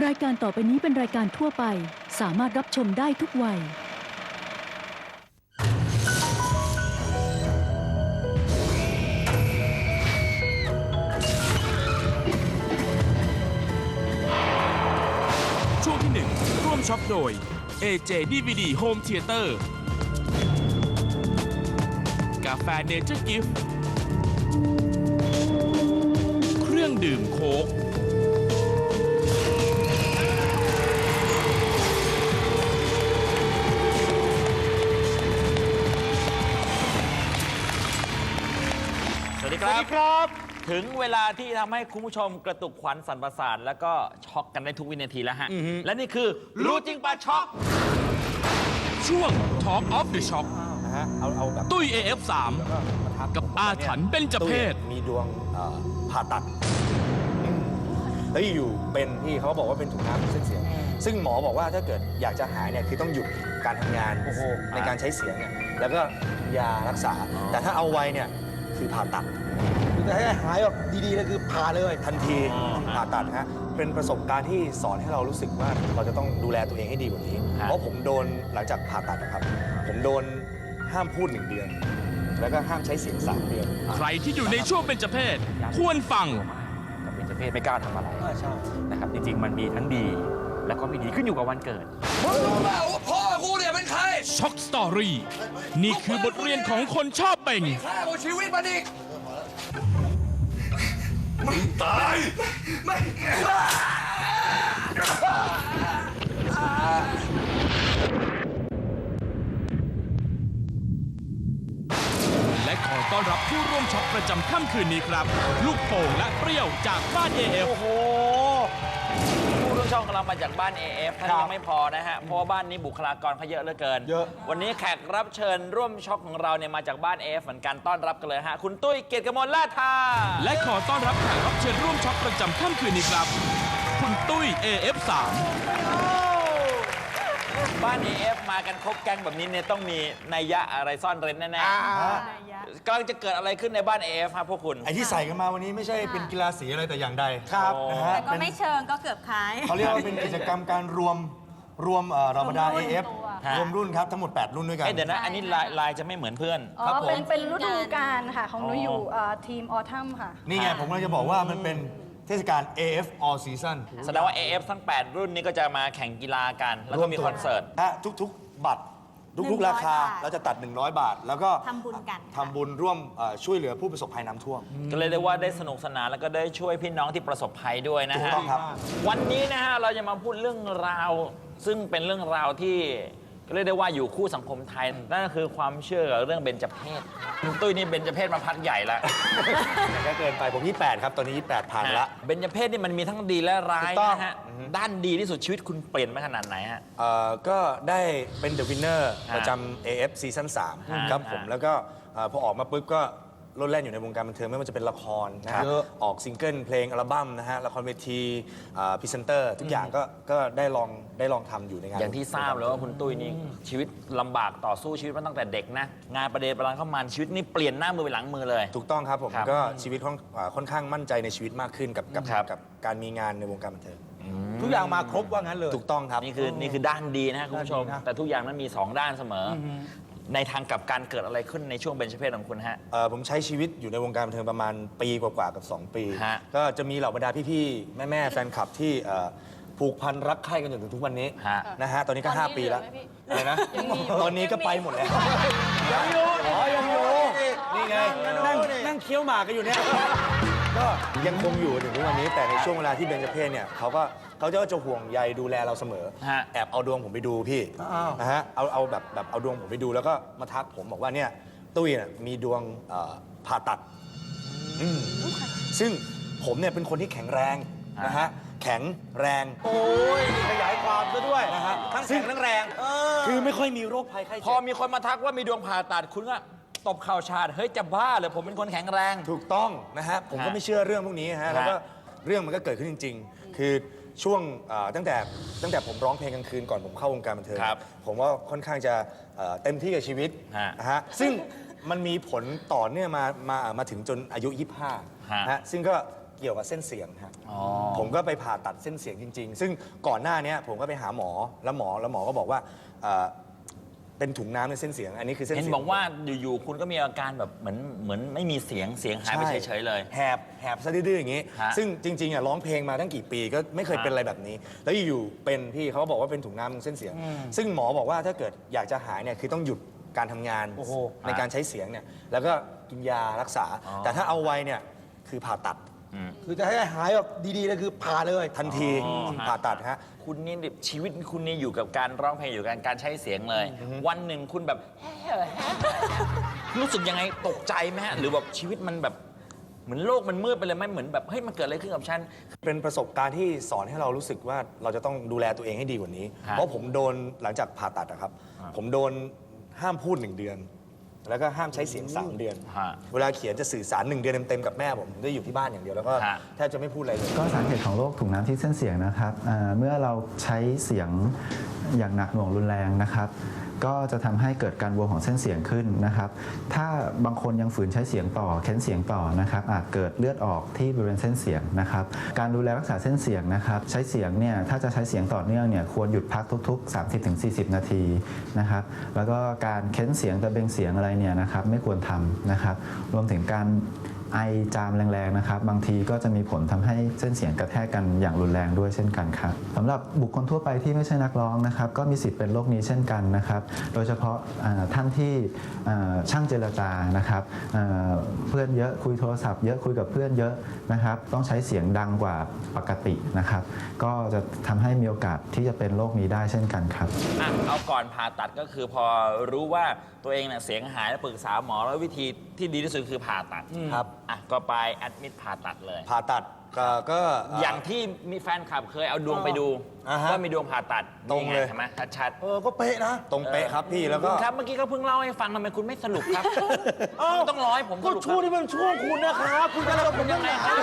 รายการต่อไปนี้เป็นรายการทั่วไป สามารถรับชมได้ทุกวัย ช่วงที่ 1 ร่วมช็อปโดย AJ DVD Home Theater กาแฟเนเจอร์กิฟต์เครื่องดื่มโค้ก สวัสดีครับครับ ถึงเวลาที่ทำให้คุณผู้ชมกระตุกขวัญสันประสาทแล้วก็ช็อกกันได้ทุกวินาทีแล้วฮะ และนี่คือรู้จริงปะช็อก ช่วง Talk of the Shop นะฮะเอาเอาแบบตุ้ย AF3 แล้วก็มาทักกับผมว่อาถรรพ์เบญจเพศ ตุ้ยมีดวงเอ่อผ่าตัดอืมแล้วอยู่เป็นที่เขาบอกว่าเป็นถุงน้ำเส้นเสียง ซึ่งหมอบอกว่าถ้าเกิดอยากจะหายเนี่ยคือต้องหยุดการทำงานในการใช้เสียงเนี่ยแล้วก็ยารักษา แต่ถ้าเอาไว้เนี่ยคือผ่าตัด คือจะให้หายแบบดีๆเลยคือผ่าเลยทันทีอ๋อฮะผ่าตัดฮะเป็นประสบการณ์ที่สอนให้เรารู้สึกว่าเราจะต้องดูแลตัวเองให้ดีกว่านี้ ฮะ เพราะผมโดนหลังจากผ่าตัดนะครับ ผมโดนห้ามพูดหนึ่งเดือน แล้วก็ห้ามใช้เสียงสามเดือนใครที่อยู่ในช่วงเบญจเพศควรฟัง กับเป็นเจเพศไม่กล้าทำอะไรอ่าใช่ นะครับ จริง ๆ มันมีทั้งดี แล้วก็ไม่ดีขึ้นอยู่กับวันเกิด ช็อกสตอรี่นี่คือบทเรียนของคนชอบเบ่ง และขอต้อนรับผู้ร่วมช็อปประจำค่ำคืนนี้ครับ ลูกโป่งและเปรี้ยวจากบ้าน AF โอ้โห เรามาจากบ้าน AF ท่านยังไม่พอนะฮะ เพราะว่าบ้านนี้บุคลากรเขาเยอะเหลือเกิน เยอะ วันนี้แขกรับเชิญร่วมช็อกของเราเนี่ยมาจากบ้าน AF เหมือนกันต้อนรับกันเลยฮะ คุณตุ้ยเกียรติกมลลาดทาและขอต้อนรับแขกรับเชิญร่วมช็อปประจำค่ำคืนนี้ครับ คุณตุ้ย AF3 บ้าน AF มากันครบแก๊งแบบนี้เนี่ยต้องมีนัยยะอะไรซ่อนเร้นแน่ๆกำลังจะเกิดอะไรขึ้นในบ้าน AF ครับพวกคุณ ไอ้ที่ใส่กันมาวันนี้ไม่ใช่เป็นกีฬาสีอะไรแต่อย่างใดครับนะฮะแต่ก็ไม่เชิงก็เกือบคล้าย เขาเรียกว่าเป็นกิจกรรมการรวมรวมเอ่อเราบรรดา รวมรุ่น AF ฮะรวมรุ่นครับ ทั้งหมด 8 รุ่นด้วยกัน เอ้ยเดี๋ยวนะ อันนี้ลายลายจะไม่เหมือนเพื่อน อ๋อ ครับผม เป็นเป็นฤดูกาลค่ะ ของหนูอ๋อออยู่เอ่อทีมออทัมค่ะ นี่ไง ผมกำลังจะบอกว่ามันเป็น เทศกาล AF All Season แสดงว่า AF ทั้ง 8 รุ่นนี้ก็จะมาแข่งกีฬากัน แล้วก็มีคอนเสิร์ตถ้าทุกๆ บัตร ทุกๆ ราคา100บาทเราจะตัด 100 บาท แล้วก็ทำบุญกัน ทำบุญร่วมเอ่อช่วยเหลือผู้ประสบภัยน้ำท่วม ก็เลยได้ว่าได้สนุกสนานแล้วก็ได้ช่วยพี่น้องที่ประสบภัยด้วยนะถูกฮะต้องครับ วันนี้นะฮะเราจะมาพูดเรื่องราว ซึ่งเป็นเรื่องราวที่ก็ เรียกได้ว่าอยู่คู่สังคมไทย นั่นก็คือความเชื่อเรื่องเบญจเพศคุณตุ้ยนี่เบญจเพศมาพักใหญ่แล้วแต่ก็เกินไปผม 28 ครับ ตอนนี้ 28ผ่านไปละ เบญจเพศนี่มันมีทั้งดีและร้ายถูกต้อง นะฮะ ด้านดีที่สุดชีวิตคุณเปลี่ยนไปขนาดไหนฮะ เอ่อก็ได้เป็น The Winner ฮะประจำ AF ซีซั่นฮะ3ครับผม ฮะ แล้วก็เอ่อพอออกมาปุ๊บก็ โลดแล่นอยู่ในวงการบันเทิงไม่ว่าจะเป็นละครนะฮะเยอะออกซิงเกิลเพลงอัลบั้มนะฮะละครเวทีพรีเซนเตอร์ ทุกอย่างก็ก็ได้ลองได้ลองทำอยู่ในงาน อย่างที่ทราบเลยว่าคุณตุ้ยนี่ชีวิตลำบากต่อสู้ชีวิตมาตั้งแต่เด็กนะ งานประเดประดังเข้ามาชีวิตนี่เปลี่ยนหน้ามือไปหลังมือเลย ถูกต้องครับผมครับก็ชีวิตค่อนอ่าค่อนข้างมั่นใจในชีวิตมากขึ้นกับกับครับ กับการมีงานในวงการบันเทิงทุกอย่างมาครบว่างั้นเลย ถูกต้องครับ นี่คือนี่คือด้านดีนะฮะคุณผู้ชม ด้านดีนะแต่ทุกอย่างนั้นมี 2 ด้านเสมออ ในทางกลับการเกิดอะไรขึ้นในช่วงเบญจเพศของคุณฮะ เอ่อผมใช้ชีวิตอยู่ในวงการบันเทิงประมาณปีกว่าๆกับ 2 ปี ฮะ ก็จะมีเหล่าบรรดาพี่ๆ แม่ๆ แฟนคลับที่เอ่อผูกพันรักใคร่กันจนถึงทุกวันนี้ฮะ นะฮะตอนนี้ก็5ปีแล้วอะไรนะตอนนี้ก็ไปหมดแล้วยังอยู่อ๋อยังอยู่นี่ไงนั่งนั่งเคี้ยวหมากกันอยู่เนี่ยก็ยังคงอยู่ถึงทุกวันนี้แต่ในช่วงเวลาที่เบญจเพศเนี่ยเขาก็ เขาจะจะห่วงใยดูแลเราเสมอ ฮะ แอบเอาดวงผมไปดูพี่อ้าว นะฮะเอาเอาแบบแบบเอาดวงผมไปดูแล้วก็มาทักผมบอกว่าเนี่ยตุ้ยน่ะมีดวงเอ่อผ่าตัดอืมซึ่งผมเนี่ยเป็นคนที่แข็งแรงนะฮะแข็งแรงโอ้ยขยายความซะด้วยนะฮะทั้งแข็งทั้งแรงเออคือไม่ค่อยมีโรคภัยไข้พเจ็อบมีคนมาทักว่ามีดวงผ่าตัดคุณก็ตบเข่าชาดเฮ้ยจะบ้าเลยผมเป็นคนแข็งแรง ถูกต้องนะฮะผมก็ฮะไม่เชื่อเรื่องพวกนี้ฮะแล้วก็ฮะเรื่องมันก็เกิดขึ้นจริง ๆ คือ ช่วงเอ่อตั้งแต่ตั้งแต่ผมร้องเพลงกลางคืนก่อนผมเข้าวงการบันเทิงครับผมว่าค่อนข้างจะเอ่อเต็มที่กับชีวิตฮะนะฮะซึ่งมันมีผลต่อเนื่องมามามาถึงจนอายุ 25ฮะ นะฮะซึ่งก็เกี่ยวกับเส้นเสียงฮะอ๋อ ผมก็ไปผ่าตัดเส้นเสียงจริง ๆ ซึ่งก่อนหน้าเนี้ยผมก็ไปหาหมอแล้วหมอแล้วหมอก็บอกว่าเอ่อ เป็นถุงน้ำในเส้นเสียง อันนี้คือเส้นเห็นเสียงบอกว่าอยู่ๆคุณก็มีอาการแบบเหมือนเหมือนไม่มีเสียงเสียงหายไปใช่เฉยๆเลย แหบแหบซะดื้อๆอย่างนี้ ฮะซึ่งจริงๆอะร้องเพลงมาตั้งกี่ปีก็ไม่เคยฮะเป็นอะไรแบบนี้ แล้วอยู่ๆเป็นพี่เขาบอกว่าเป็นถุงน้ำเส้นเสียง ซึ่งหมอบอกว่าถ้าเกิดอยากจะหายเนี่ยคือต้องหยุดการทำงานโอ้โห ในการใช้เสียงเนี่ยแล้วก็กินยารักษา แต่ถ้าเอาไว้เนี่ยคือผ่าตัด คือจะให้หายแบบดีๆเลยคือผ่าเลยทันทีอ๋อฮะผ่าตัดฮะ คุณนี่ชีวิตคุณนี่อยู่กับการร้องเพลงอยู่กับการใช้เสียงเลย วันหนึ่งคุณแบบ รู้สึกยังไงตกใจไหมฮะ หรือแบบชีวิตมันแบบเหมือนโลกมันมืดไปเลยไหมเหมือนแบบเฮ้ยมันเกิดอะไรขึ้นกับฉัน เป็นประสบการณ์ที่สอนให้เรารู้สึกว่าเราจะต้องดูแลตัวเองให้ดีกว่านี้ฮะเพราะผมโดนหลังจากผ่าตัดนะครับ ผมโดนห้ามพูดหนึ่งเดือน แล้วก็ห้ามใช้เสียงสามเดือน ฮะเวลาเขียนจะสื่อสารหนึ่งเดือนเต็มๆกับแม่ผมผมได้อยู่ที่บ้านอย่างเดียวแล้วก็ฮะ แทบจะไม่พูดอะไรเลย ก็สาเหตุของโรคถุงน้ำที่เส้นเสียงนะครับอ่าเมื่อเราใช้เสียงอย่างหนักหน่วงรุนแรงนะครับ ก็จะทำให้เกิดการบวมของเส้นเสียงขึ้นนะครับ ถ้าบางคนยังฝืนใช้เสียงต่อเค้นเสียงต่อนะครับอาจเกิดเลือดออกที่บริเวณเส้นเสียงนะครับการดูแลรักษาเส้นเสียงนะครับใช้เสียงเนี่ยถ้าจะใช้เสียงต่อเนื่องเนี่ยควรหยุดพักทุก ๆ 30-40 นาทีนะครับแล้วก็การเค้นเสียงตะเบงเสียงอะไรเนี่ยนะครับไม่ควรทำนะครับรวมถึงการ ไอจามแรงๆนะครับ บางทีก็จะมีผลทำให้เส้นเสียงกระแทกกันอย่างรุนแรงด้วยเช่นกันครับสำหรับบุคคลทั่วไปที่ไม่ใช่นักร้องนะครับ ก็มีสิทธิ์เป็นโรคนี้เช่นกันนะครับ โดยเฉพาะท่านที่ช่างเจรจานะครับเพื่อนเยอะคุยโทรศัพท์เยอะคุยกับเพื่อนเยอะนะครับ ต้องใช้เสียงดังกว่าปกตินะครับ ก็จะทำให้มีโอกาสที่จะเป็นโรคนี้ได้เช่นกันครับอเอาก่อนผ่าตัดก็คือพอรู้ว่าตัวเองเนี่ยเสียงหายแล้วปรึกษาหมอแล้ววิธี ที่ดีที่สุดคือผ่าตัดครับ อะก็ไปแอดมิดผ่าตัดเลย ผ่าตัดก็ก็ อย่างที่มีแฟนคลับเคยเอาดวงไปดูอ่าฮะว่ามีดวงผ่าตัดตรงเลย นี่ไใช่ไหมชัดเออก็เป๊ะนะตรงเป๊ะครับพี่แล้วๆก็ คุณครับเมื่อกี้เขาเพิ่งเล่าให้ฟังทำไมคุณไม่สรุปครับคุณต้องร้อยผมสก็รุปคช่วงรับ นี้มันช่วงคุณนะครับ คุณจะอะไรกับผมยังไงครับ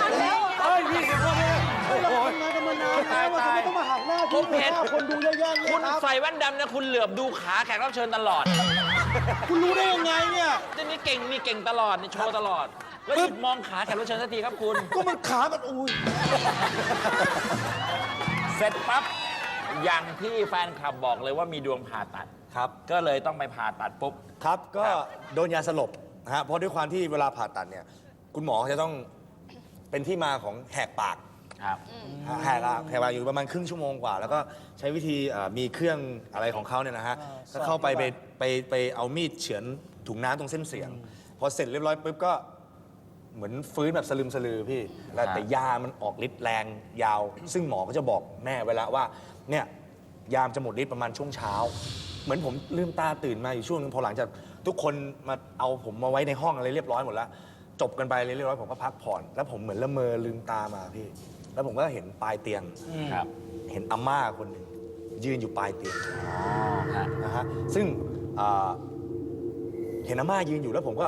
เฮ้ยพี่เดี๋ยวก่อนเลยเฮ้ยเราทำงานกันมานานแล้วมันจะไม่ต้องมาหักหน้าผพี่มเห็น หน้าคนดูเยอะแยะเนี่คุยณครับ ใส่แว่นดำนะคุณเหลือบดูขาแขกรับเชิญตลอด คุณรู้ได้ยังไงเนี่ยจะนี่เก่งมีเก่งตลอดนี่โชว์ตลอด แล้วหยุดมองขาแขกรับเชิญสักทีครับคุณ ก็มันขามันอุ้ย เสร็จปั๊บอย่างที่แฟนคลับบอกเลยว่ามีดวงผ่าตัด ครับ ก็เลยต้องไปผ่าตัดปุ๊บ ครับก็ครับ โดนยาสลบนะฮะเพราะด้วยความที่เวลาผ่าตัดเนี่ย คุณหมอจะต้องเป็นที่มาของแหกปาก ครับ แหกปากแหกปากอยู่ประมาณครึ่งชั่วโมงกว่า แล้วก็ใช้วิธีเอ่อมีเครื่องอะไรของเขาเนี่ยนะฮะก็เข้าไปไปไปไปเอามีดเฉือนถุงน้ำตรงเส้นเสียง พอเสร็จเรียบร้อยปุ๊บก็เหมือนฟื้นแบบสลืมสลือพี่แล้วแต่ยามันออกฤทธิ์แรงยาว ซึ่งหมอก็จะบอกแม่ไว้แล้วว่าเนี่ยยามจะหมดฤทธิ์ประมาณช่วงเช้า เหมือนผมลืมตาตื่นมาอยู่ช่วงนึงพอหลังจากทุกคนมาเอาผมมาไว้ในห้องอะไรเรียบร้อยหมดแล้ว จบกันไปเรียบร้อยผมก็พักผ่อน แล้วผมเหมือนละเมอลืมตามาพี่ แล้วผมก็เห็นปลายเตียง ครับเห็นอาม่าคนหนึ่งยืนอยู่ปลายเตียงอ๋อฮะนะฮะซึ่งอ่าเห็นอาม่ายืนอยู่แล้วผมก็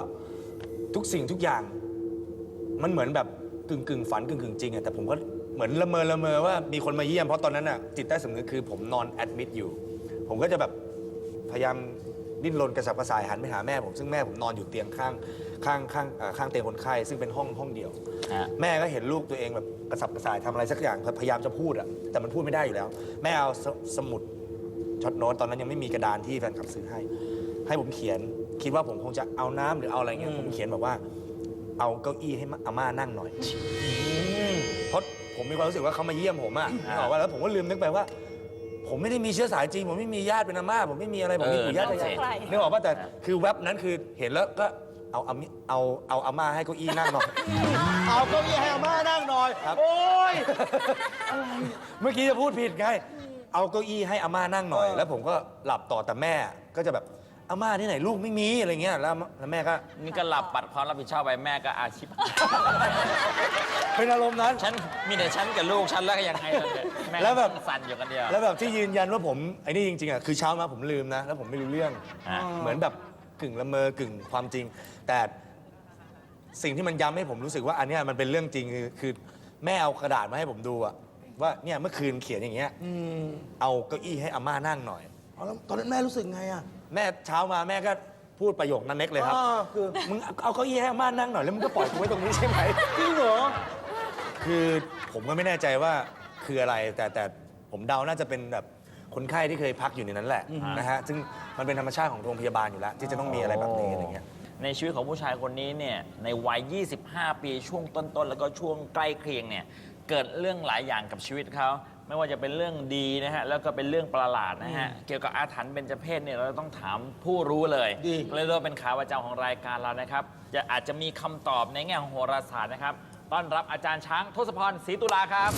ทุกสิ่งทุกอย่าง มันเหมือนแบบกึ่งกึ่งฝันกึ่งกึ่งจริงอะแต่ผมก็เหมือนละเมอละเมอว่ามีคนมาเยี่ยมเพราะตอนนั้นอะจิตใต้สำนึกคือผมนอนแอดมิดอยู่ ผมก็จะแบบพยายาม ดิ้นรนกระสับกระส่ายหันไปหาแม่ผมซึ่งแม่ผมนอนอยู่เตียงข้างข้างข้างอ่าข้างเตียงคนไข้ซึ่งเป็นห้องห้องเดียว ฮะ แม่ก็เห็นลูกตัวเองแบบกระสับกระส่ายทำอะไรสักอย่างพยายามจะพูดอะแต่มันพูดไม่ได้อยู่แล้ว แม่เอาสสมุดช็อตโน้ตตอนนั้นยังไม่มีกระดานที่แฟนคลับซื้อให้ ให้ผมเขียนคิดว่าผมคงจะเอาน้ำหรือเอาอะไรเงี้ยผมเขียนแบบว่าเอาเก้าอี้ให้อาม่านั่งหน่อย เพราะผมมีความรู้สึกว่าเขามาเยี่ยมผมอะนึกออกว่าแล้วผมก็ลืมนึกไปว่า ผมไม่ได้มีเชื้อสายจีนผมไม่มีญาติเป็นอาม่าผมไม่มีอะไรผมมีปู่ย่าตายายใครนึกออกป่ะแต่คือแว็บนั้นคือเห็นแล้วก็เอาอามิเอาเอาอาม่าให้เก้าอี้นั่งหน่อย เอาเก้าอี้ให้อาม่านั่งหน่อย ครับ โอ้ย เมื่อกี้จะพูดผิดไง เอาเก้าอี้ให้อาม่านั่งหน่อย เออ แล้วผมก็หลับต่อแต่แม่ก็จะแบบอาม่าที่ไหนลูกไม่มีอะไรเงี้ยแล้วแล้วแม่ก็นี่ก็หลับปัดความรับผิดชอบไปแม่ก็อาชีพ เป็นอารมณ์นั้น ฉันมีแต่ฉันกับลูกฉันแล้วก็ยังไงล่ะเนี่ย ม่แล้วแบบ สั่นอยู่กันเดียว แล้วแบบที่ยืนยันว่าผมไอ้นี่จริงๆอะคือเช้ามาผมลืมนะ แล้วผมไม่รู้เรื่อง อ่า เหมือนแบบกึ่งละเมอกึ่งความจริง แต่สิ่งที่มันย้ำให้ผมรู้สึกว่าอันเนี้ยมันเป็นเรื่องจริงคือคือแม่เอากระดาษมาให้ผมดูอะว่าเนี่ยเมื่อคืนเขียนอย่างเงี้ยเอาเก้าอี้ให้อาม่านั่งหน่อยเอาแล้วตอนนั้นแม่รู้สึกไงอะแม่เช้ามาแม่ก็พูดประโยคนั้นเน็กเลยครับ อ่าคือมึงเอาเก้าอี้ให้อาม่านั่งหน่อยแล้วมึงก็ปล่อยกูไว้ตรงนี้ใช่ไหม จริงเหรอ คือผมก็ไม่แน่ใจว่า คืออะไร แต่แต่ผมเดาน่าจะเป็นแบบคนไข้ที่เคยพักอยู่ในนั้นแหละนะฮะซึ่งมันเป็นธรรมชาติของโรงพยาบาลอยู่แล้ว ที่จะต้องมีอะไรแบบนี้อะไรเงี้ย ในชีวิตของผู้ชายคนนี้เนี่ยในวัย 25 ปีช่วงต้นๆ แล้วก็ช่วงใกล้เคียงเนี่ยเกิดเรื่องหลายอย่างกับชีวิตเขาไม่ว่าจะเป็นเรื่องดีนะฮะแล้วก็เป็นเรื่องประหลาดนะฮะเกี่ยวกับอาถรรพ์เบญจเพศเนี่ยเราต้องถามผู้รู้เลยดี เลยเราเป็นขาประจำของรายการเรานะครับจะอาจจะมีคำตอบในแง่ของโหราศาสตร์นะครับ ต้อนรับอาจารย์ช้างทศพรศรีตุลาครับ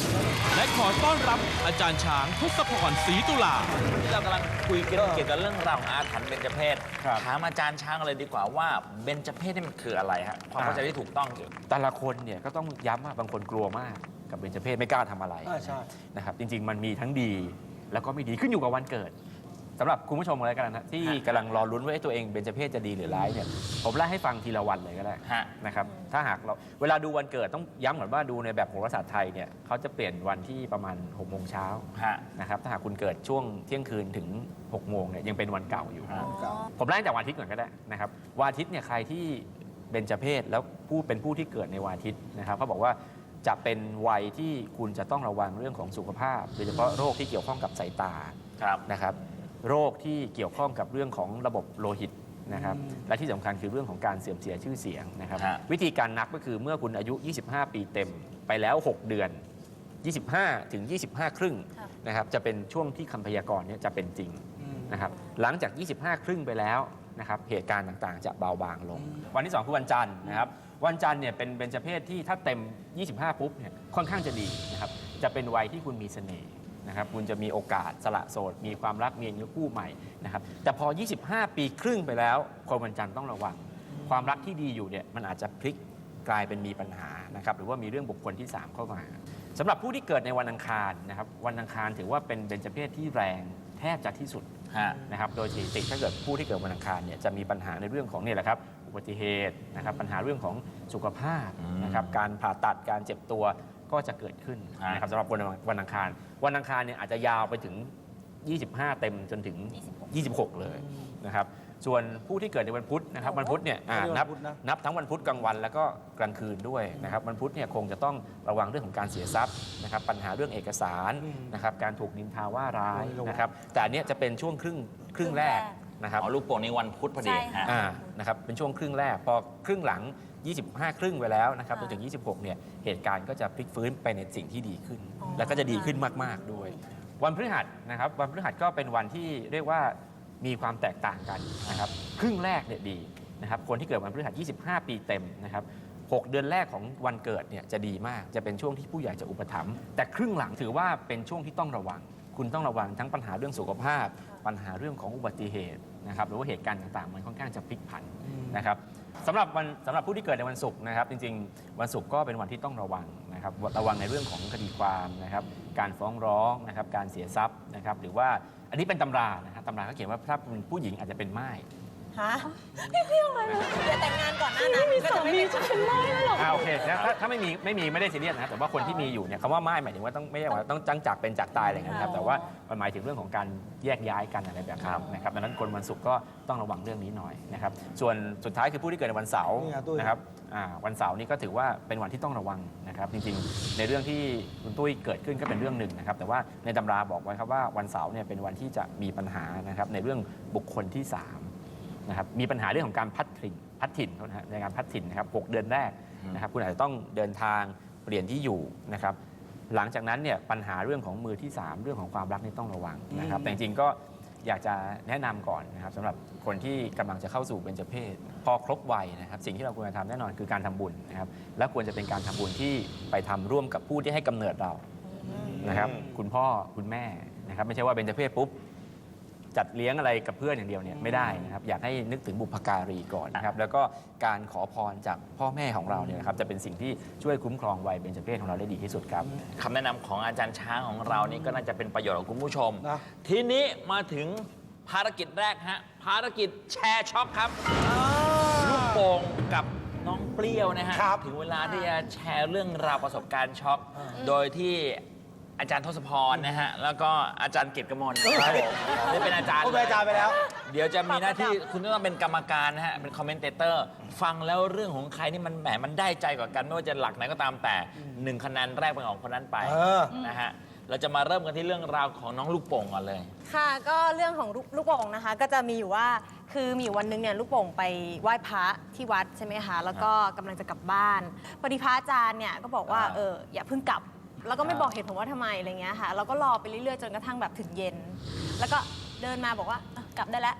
และขอต้อนรับอาจารย์ช้างทศพรศรีตุลา ที่เรากำลังคุยกันเกี่ยวกับเรื่องราวของอาถรรพ์เบญจเพศครับ ถามอาจารย์ช้างเลยดีกว่าว่าเบญจเพศนี่มันคืออะไรฮะความเข้าใจที่ถูกต้องคือ แต่ละคนเนี่ยก็ต้องย้ำว่าบางคนกลัวมากกับเบญจเพศไม่กล้าทำอะไรอ่าใช่ นะครับจริง ๆ มันมีทั้งดีแล้วก็ไม่ดีขึ้นอยู่กับวันเกิด สำหรับคุณผู้ชมอะไรกันนะที่กำลังรอลุ้นว่าเอ๊ะตัวเองเบญจเพศจะดีหรือร้ายเนี่ยผมไล่ให้ฟังทีละวันเลยก็ได้ฮะ นะครับถ้าหากเราเวลาดูวันเกิดต้องย้ำก่อนว่าดูในแบบโหราศาสตร์ไทยเนี่ยเขาจะเปลี่ยนวันที่ประมาณ6โมงเช้าฮะ นะครับถ้าหากคุณเกิดช่วงเที่ยงคืนถึง6โมงเนี่ยยังเป็นวันเก่าอยู่ฮะผมไล่จากวันอาทิตย์ก่อนก็ได้นะครับวันอาทิตย์เนี่ยใครที่เบญจเพศแล้วผู้เป็นผู้ที่เกิดในวันอาทิตย์นะครับเขาบอกว่าจะเป็นวัยที่คุณจะต้องระวังเรื่องของสุขภาพ โดยเฉพาะโรคที่เกี่ยวข้องกับสายตาครับนะครับ โรคที่เกี่ยวข้องกับเรื่องของระบบโลหิตนะครับและที่สำคัญคือเรื่องของการเสื่อมเสียชื่อเสียงนะครับฮะวิธีการนับก็คือเมื่อคุณอายุ 25 ปีเต็มไปแล้ว 6 เดือน 25 ถึง 25 ครึ่งนะครับจะเป็นช่วงที่คำพยากรณ์เนี่ยจะเป็นจริงนะครับหลังจาก 25 ครึ่งไปแล้วนะครับเหตุการณ์ต่างๆ จะเบาบางลง วันที่ 2 คือวันจันทร์นะครับวันจันทร์เนี่ยเป็นเบญจเพศที่ถ้าเต็ม 25 ปุ๊บเนี่ยค่อนข้างจะดีนะครับจะเป็นวัยที่คุณมีเสน่ห์ นะครับคุณจะมีโอกาสสละโสด มีความรักมีอายุคู่ใหม่นะครับแต่พอ 25 ปีครึ่งไปแล้วคนวันจันทร์ต้องระวัง ความรักที่ดีอยู่เนี่ยมันอาจจะพลิกกลายเป็นมีปัญหานะครับหรือว่ามีเรื่องบุคคลที่ 3 เข้ามาสำหรับผู้ที่เกิดในวันอังคารนะครับวันอังคารถือว่าเป็นเบญจเพศที่แรงแทบจะที่สุดฮะ นะครับโดยสถิติถ้าเกิดผู้ที่เกิดวันอังคารเนี่ยจะมีปัญหาในเรื่องของเนี่ยแหละครับอุบัติเหตุนะครับปัญหาเรื่องของสุขภาพอืมนะครับการผ่าตัดการเจ็บตัว ก็จะเกิดขึ้นฮะนะครับสำหรับวันวันอังคาร วันอังคารเนี่ยอาจจะยาวไปถึง 25 เต็มจนถึง 26 เลยนะครับส่วนผู้ที่เกิดในวันพุธนะครับวันพุธเนี่ยอ่าวันนับพุธนะนับทั้งวันพุธกลางวันแล้วก็กลางคืนด้วยนะครับวันพุธเนี่ยคงจะต้องระวังเรื่องของการเสียทรัพย์นะครับปัญหาเรื่องเอกสารนะครับการถูกนินทาว่าร้ายนะครับแต่อันเนี้ยจะเป็นช่วงครึ่งครึ่งแรกนะครับอ๋อลูกโป่งในวันพุธพอดีใช่ค่ะฮะอ่านะครับเป็นช่วงครึ่งแรกพอครึ่งหลัง 25 ครึ่งไปแล้วนะครับจนถึง 26 เนี่ยเหตุการณ์ก็จะพลิกฟื้นไปในสิ่งที่ดีขึ้นแล้วก็จะดีขึ้นมากๆด้วย วันพฤหัสนะครับวันพฤหัสก็เป็นวันที่เรียกว่ามีความแตกต่างกันนะครับครึ่งแรกเนี่ยดีนะครับคนที่เกิดวันพฤหัส 25 ปีเต็มนะครับหกเดือนแรกของวันเกิดเนี่ยจะดีมากจะเป็นช่วงที่ผู้ใหญ่จะอุปถัมภ์แต่ครึ่งหลังถือว่าเป็นช่วงที่ต้องระวัง คุณต้องระวังทั้งปัญหาเรื่องสุขภาพ ปัญหาเรื่องของอุบัติเหตุนะครับหรือว่าเหตุการณ์ต่างๆ มันค่อนข้างจะพลิกผัน นะครับสำหรับวันสำหรับผู้ที่เกิดในวันศุกร์นะครับ จริงๆ วันศุกร์ก็เป็นวันที่ต้องระวังนะครับระวังในเรื่องของคดีความนะครับการฟ้องร้องนะครับการเสียทรัพย์นะครับหรือว่าอันนี้เป็นตำรานะครับตำราก็เขียนว่าถ้าเป็นผู้หญิงอาจจะเป็นไม้ ฮะพี่เที่ยวอะไรเดี๋ยวแต่งงานก่อนหน้านั้นก็จะไม่เป็นอ่าโอเคนะถ้าถ้าไม่มีไม่มีไม่ได้ซีเรียสนะครับแต่ว่าคนที่มีอยู่เนี่ยคำว่าม่ายหมายถึงว่าต้องไม่ใช่ว่าต้องจังจากเป็นจากตายอะไรอย่างเงี้ยนะครับแต่ว่ามันหมายถึงเรื่องของการแยกย้ายกันอะไรแบบนั้นนะครับดังนั้นคนวันศุกร์ก็ต้องระวังเรื่องนี้หน่อยนะครับส่วนสุดท้ายคือผู้ที่เกิดในวันเสาร์นี่ไงตุ้ย นะครับอ่าวันเสาร์นี่ก็ถือว่าเป็นวันที่ต้องระวังนะครับจริงๆ ในเรื่องที่คุณตุ้ยเกิดขึ้นก็เป็นเรื่องหนึ่งนะครับแต่ว่าในตำราบอกไว้ครับว่าวันเสาร์เนี่ยเป็นวันที่จะมีปัญหานะครับในเรื่องบุคคลที่สาม นะครับมีปัญหาเรื่องของการพัดถิ่นพัดถิ่นเขานะฮะในการพัดถิ่นนะครับหกเดือนแรกนะครับคุณอาจจะต้องเดินทางเปลี่ยนที่อยู่นะครับหลังจากนั้นเนี่ยปัญหาเรื่องของมือที่ 3 เรื่องของความรักนี่ต้องระวังนะครับแต่จริงๆก็อยากจะแนะนำก่อนนะครับสำหรับคนที่กำลังจะเข้าสู่เบญจเพศ พอครบวัยนะครับ สิ่งที่เราควรจะทำแน่นอนคือการทำบุญนะครับ และควรจะเป็นการทำบุญที่ไปทำร่วมกับผู้ที่ให้กำเนิดเรานะครับ คุณพ่อคุณแม่นะครับ ไม่ใช่ว่าเบญจเพศปุ๊บ จัดเลี้ยงอะไรกับเพื่อนอย่างเดียวเนี่ยไม่ได้นะครับอยากให้นึกถึงบุพการีก่อนนะครับแล้วก็การขอพรจากพ่อแม่ของเราเนี่ยนะครับจะเป็นสิ่งที่ช่วยคุ้มครองวัยเบญจเพศของเราได้ดีที่สุดครับ คำแนะนำของอาจารย์ช้างของเรานี่ก็น่าจะเป็นประโยชน์กับคุณผู้ชม นะ ทีนี้มาถึงภารกิจแรกฮะ ภารกิจแชร์ช็อกครับ ลูกโป่งกับน้องเปรี้ยวนะฮะ ครับถึงเวลาที่จะแชร์เรื่องราวประสบการณ์ช็อก โดยที่ อาจารย์ทศพรนะฮะ แล้วก็อาจารย์เกียรติกมลนี่เป็นอาจารย์ผมเป็นอาจารย์ไปแล้ว เดี๋ยวจะมีหน้าที่คุณต้องเป็นกรรมการนะฮะ เป็นคอมเมนเตเตอร์ ฟังแล้วเรื่องของใครนี่มันแหมมันได้ใจกว่ากัน ไม่ว่าจะหลักไหนก็ตามแต่หนึ่งคะแนนแรกเป็นของคนนั้นไปเออ นะฮะ เราจะมาเริ่มกันที่เรื่องราวของน้องลูกโป่งก่อนเลย ค่ะก็เรื่องของลูกลูกโป่งนะคะ ก็จะมีอยู่ว่าคือมีอยู่วันหนึงเนี่ยลูกโป่งไปไหว้พระที่วัดใช่ไหมคะแล้วก็กำลังจะกลับบ้านพอดีพระอาจารย์เนี่ยก็บอกว่าอ่า เอออย่าเพิ่งกลับ แล้วก็ไม่บอกเหตุผลว่าทำไมอะไรเงี้ยค่ะ เราก็รอไปเรื่อยๆจนกระทั่งแบบถึงเย็น แล้วก็เดินมาบอกว่าเอ้ากลับได้แล้ว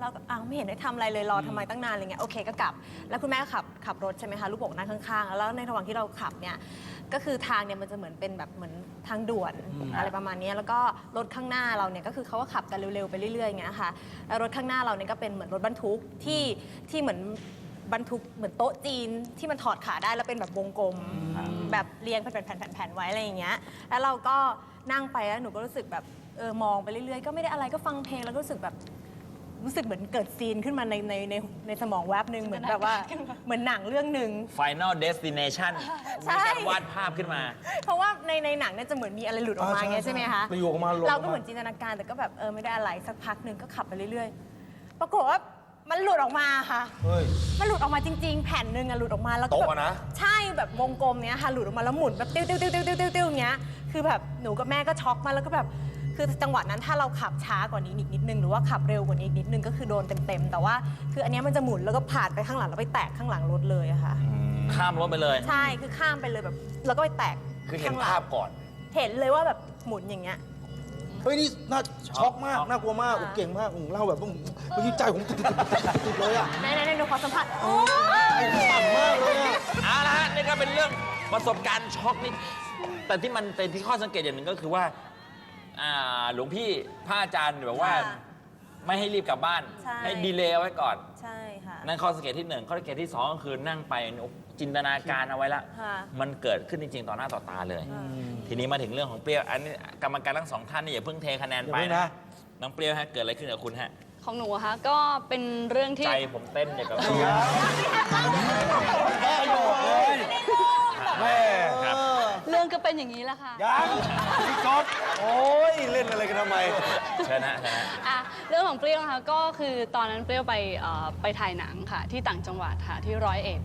เราก็อ้าวไม่เห็นได้ทำอะไรเลยรอทำไมตั้งนานอะไรเงี้ยโอเคก็กลับ แล้วคุณแม่ก็ขับขับรถใช่ไหมคะลูกโป่งนั่งข้างๆ แล้วในระหว่างที่เราขับเนี่ยก็คือทางเนี่ยมันจะเหมือนเป็นแบบเหมือนทางด่วนอะไรประมาณเนี้ยแล้วก็รถข้างหน้าเราเนี่ยก็คือเขาก็ขับกันเร็วๆไปเรื่อยๆอย่างเงี้ยค่ะแล้วรถข้างหน้าเราเนี่ยก็เป็นเหมือนรถบรรทุกที่ที่เหมือน บรรทุกเหมือนโต๊ะจีนที่มันถอดขาได้แล้วเป็นแบบวงกลม แบบเรียงเป็นแผ่นๆๆๆไว้อะไรอย่างเงี้ย แล้วเราก็นั่งไปแล้วหนูก็รู้สึกแบบเออมองไปเรื่อยๆ ก็ไม่ได้อะไรก็ฟังเพลงแล้วก็รู้สึกแบบรู้สึกเหมือนเกิดซีนขึ้นมาในในในในสมองแวบหนึ่งเหมือนแบบว่าเหมือนหนังเรื่องหนึ่ง Final Destination ใช่ มีการวาดภาพขึ้นมา เพราะว่าในในหนังเนี่ยจะเหมือนมีอะไรหลุดออกมาอ่าใช่ไงใช่ไหมคะประโยคออกมาหลุดออกมาเราก็เหมือนจินตนาการแต่ก็แบบเออไม่ได้อะไรสักพักหนึ่งก็ขับไปเรื่อยๆ ปรากฏว่า มันหลุดออกมาค่ะ เฮ้ย มันหลุดออกมาจริง ๆ แผ่นหนึ่งอะหลุดออกมาแล้วก็โต๊ะแบบอะนะ ใช่แบบวงกลมเนี้ยค่ะ หลุดออกมาแล้วหมุนแบบติ้วติ้วติ้วติ้วติ้วติ้วติ้วอย่างเงี้ยคือแบบหนูกับแม่ก็ช็อกมากแล้วก็แบบ คือจังหวะนั้นถ้าเราขับช้ากว่านี้อีกนิดนึงหรือว่าขับเร็วกว่านี้อีกนิดนึงก็คือโดนเต็มๆแต่ว่าคืออันเนี้ยมันจะหมุนแล้วก็ผ่านไปข้างหลังแล้วไปแตกข้างหลังรถเลยอะค่ะ ข้ามรถไปเลย ใช่คือข้ามไปเลยแบบ แล้วก็ไปแตกคือเห็นข้งลังภาพก่อน เห็นเลยว่าแบบหมุนอย่างเงี้ย เฮ้ยนี่น่าช็อกมากช็อกน่ากลัวมากโอ้เก่งมากผมเล่าแบบว่าเมื่อกี้ใจผมติดๆๆๆเลยอะในในในหนูขอสัมผัสโอ้ใจสั่นมากเลยอะ เอาละฮะนี่ก็เป็นเรื่องประสบการณ์ช็อกนี่แต่ที่มันเป็นที่ข้อสังเกตอย่างหนึ่งก็คือว่าอ่าหลวงพี่พระอาจารย์แบบว่าไม่ให้รีบกลับบ้านให้ดีเลย์เอาไว้ก่อน ใช่ค่ะ นั่นข้อสังเกตที่หนึ่งข้อสังเกตที่สองก็คือนั่งไป จินตนาการเอาไว้ละ ค่ะมันเกิดขึ้นจริงๆ ต่อหน้าต่อตาเลยทีนี้มาถึงเรื่องของเปรี้ยว อันนี้กรรมการทั้งสองท่านนี่อย่าเพิ่งเทคะแนนไปอย่าเพิ่งนะ นะ น้องเปรี้ยวฮะเกิดอะไรขึ้นกับคุณฮะ ของหนูอะคะก็เป็นเรื่องที่ใจผมเต้นอย่างกับพี่แม่ครับ เรื่องก็เป็นอย่างนี้แหละค่ะ ยังพี่จอดโอ้ยเล่นอะไรกันทำไม เชิญนะเชิญนะอะเรื่องของเปรี้ยวนะคะก็คือตอนนั้นเปรี้ยวไปเอ่อไปถ่ายหนังค่ะ ที่ต่างจังหวัดค่ะที่ร้อยเอ็ด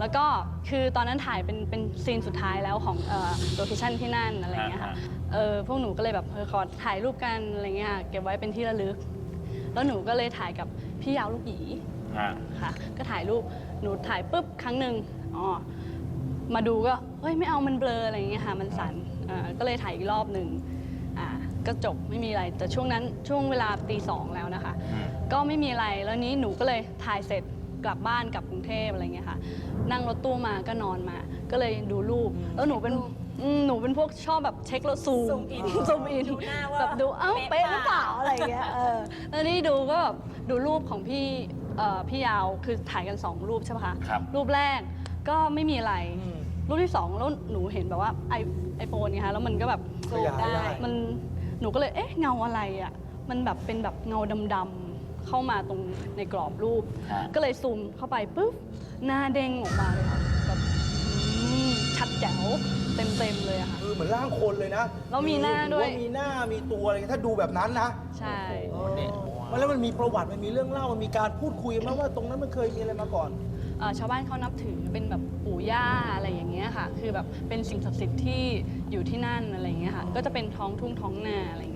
แล้วก็คือตอนนั้นถ่ายเป็นเป็นซีนสุดท้ายแล้วของโลเคชั่นที่นั่นอะไรอย่างเงี้ยค่ะเออพวกหนูก็เลยแบบเออขอถ่ายรูปกันอะไรเงี้ยค่ะเก็บไว้เป็นที่ระลึก แล้วหนูก็เลยถ่ายกับพี่ยาวลูกหยีฮะค่ะ ก็ถ่ายรูปหนูถ่ายปุ๊บครั้งหนึ่งอ๋อมาดูก็เฮ้ยไม่เอามันเบลออะไรอย่างเงี้ยค่ะมันสั่นอ่าก็เลยถ่ายอีกรอบหนึ่งอ่าก็จบไม่มีอะไรแต่ช่วงนั้นช่วงเวลาตีสองแล้วนะคะ ก็ไม่มีอะไรแล้วนี้หนูก็เลยถ่ายเสร็จ กลับบ้านกลับกรุงเทพอะไรเงี้ยค่ะ นั่งรถตู้มาก็นอนมา ก็เลยดูรูป แล้วหนูเป็นอืมหนูเป็นพวกชอบแบบเช็คแล้วซูมซูมอินซูมอินดูหน้าว่าแบบดูเอ้าเป๊ะเป๊ะหรือเปล่าอะไรเงี้ยเออแล้วนี่ดูก็แบบดูรูปของพี่เอ่อพี่ยาวคือถ่ายกันสองรูปใช่ปะคะครับ รูปแรกก็ไม่มีอะไร รูปที่สองแล้วหนูเห็นแบบว่าไอไอโฟนไงคะแล้วมันก็แบบขยายได้ มันหนูก็เลยเอ๊ะเงาอะไรอะมันแบบเป็นแบบเงาดำๆ เข้ามาตรงในกรอบรูป ฮะ ก็เลยซูมเข้าไปปุ๊บหน้าเด้งออกมาเลยค่ะแบบอืมชัดแจ๋วเต็มๆเลยอะค่ะ คือเหมือนร่างคนเลยนะแล้วมีหน้าด้วยมีหน้ามีตัวอะไรถ้าดูแบบนั้นนะใช่นี่มันแล้วมันมีประวัติมันมีเรื่องเล่ามันมีการพูดคุยไหมว่าตรงนั้นมันเคยมีอะไรมาก่อน เอ่อชาวบ้านเขานับถือเป็นแบบปู่ย่าอะไรอย่างเงี้ยค่ะ คือแบบเป็นสิ่งศักดิ์สิทธิ์ที่อยู่ที่นั่นอะไรอย่างเงี้ยค่ะ ก็จะเป็นท้องทุ่งท้องนาอะไรอย่างเงี้ยค่ะ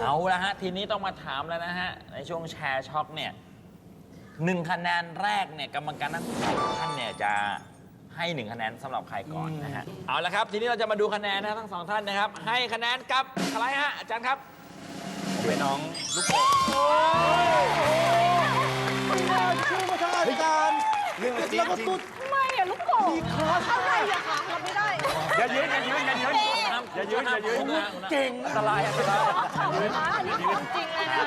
เอาละฮะ ทีนี้ต้องมาถามแล้วนะฮะ ในช่วงแชร์ช็อกเนี่ยหนึ่งคะแนนแรกเนี่ยกรรมการทั้งสองท่านเนี่ยจะให้หนึ่งคะแนนสำหรับใครก่อนนะฮะ เอาละครับ ทีนี้เราจะมาดูคะแนนนะทั้งสองท่านนะครับ ให้คะแนนกับใครฮะอาจารย์ครับเป็นน้องลูกโป่งชื่อมาทางอาจารย์แล้วก็ตุ๊ดไม่อะ ลูกโป่งมีคลาสอะไรอะคะเราไม่ได้อย่ายืนอย่ายืนอย่ายืนอย่ายืนอย่ายืนเก่งอันตรายอันตรายอันนี้ของจริงเลยนะ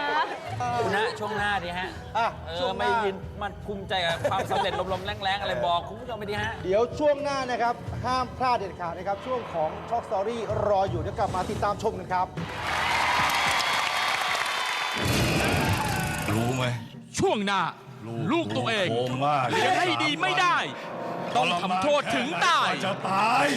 คุณฮะช่วงหน้าดีฮะอะเอช่อวงหไม่น้ายินมันภูมิใจกับความสำเร็จลมๆแรงๆอะไรบอกคุณผู้ชมไปดีฮะ เดี๋ยวช่วงหน้านะครับ ห้ามพลาดเด็ดขาดนะครับ ช่วงของช็อกสตอรี่รออยู่เดี๋ยวกลับมาติดตามชมกันครับ รู้ไหมช่วงหน้า ลูกตัวเองโกงมาก เลี้ยงให้ดีไม่ได้ ต้องทำโทษถึงตาย จะตาย